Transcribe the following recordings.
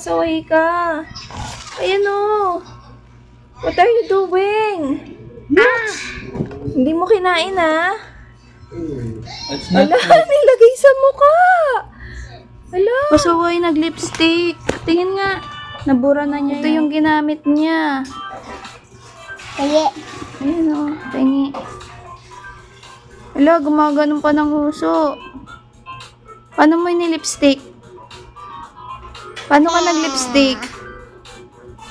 pasaway ka. Ayan o. What are you doing? Ah! Hindi mo kinain ah. It's not Ala, nilagay sa mukha. Ala. Pasaway, nag-lipstick. Tingin nga. Nabura na niya. Ito yung ginamit niya. Kaya, Ayan o, tingi. Ala, gumaganon pa ng uso. Paano mo yung lipstick? Paano ka nag-lipstick?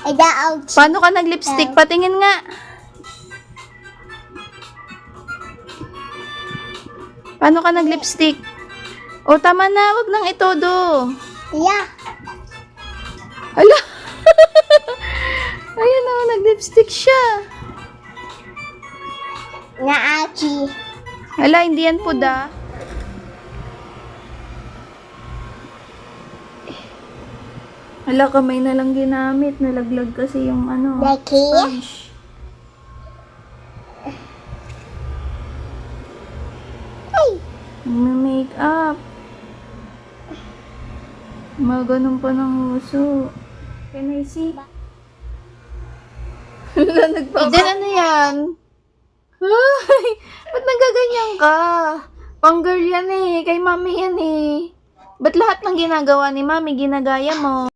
ida ouch. Paano ka nag-lipstick? Patingin nga. Paano ka nag-lipstick? O, tama na. Wag nang itodo. Yeah. Ala! Ayan o, nag-lipstick siya. Nga achi. Hala, hindi yan puda. Hala, kamay na lang ginamit. Nalaglag kasi yung ano. Daki. sponge. Ay. Make up. Maganon pa ng uso. Can I see? Hala, nagpapa... Eden, ano yan? Ay, ba't nagaganyan ka? Pang girl yan eh. Kay mami yan eh. Ba't lahat ng ginagawa ni mami ginagaya mo?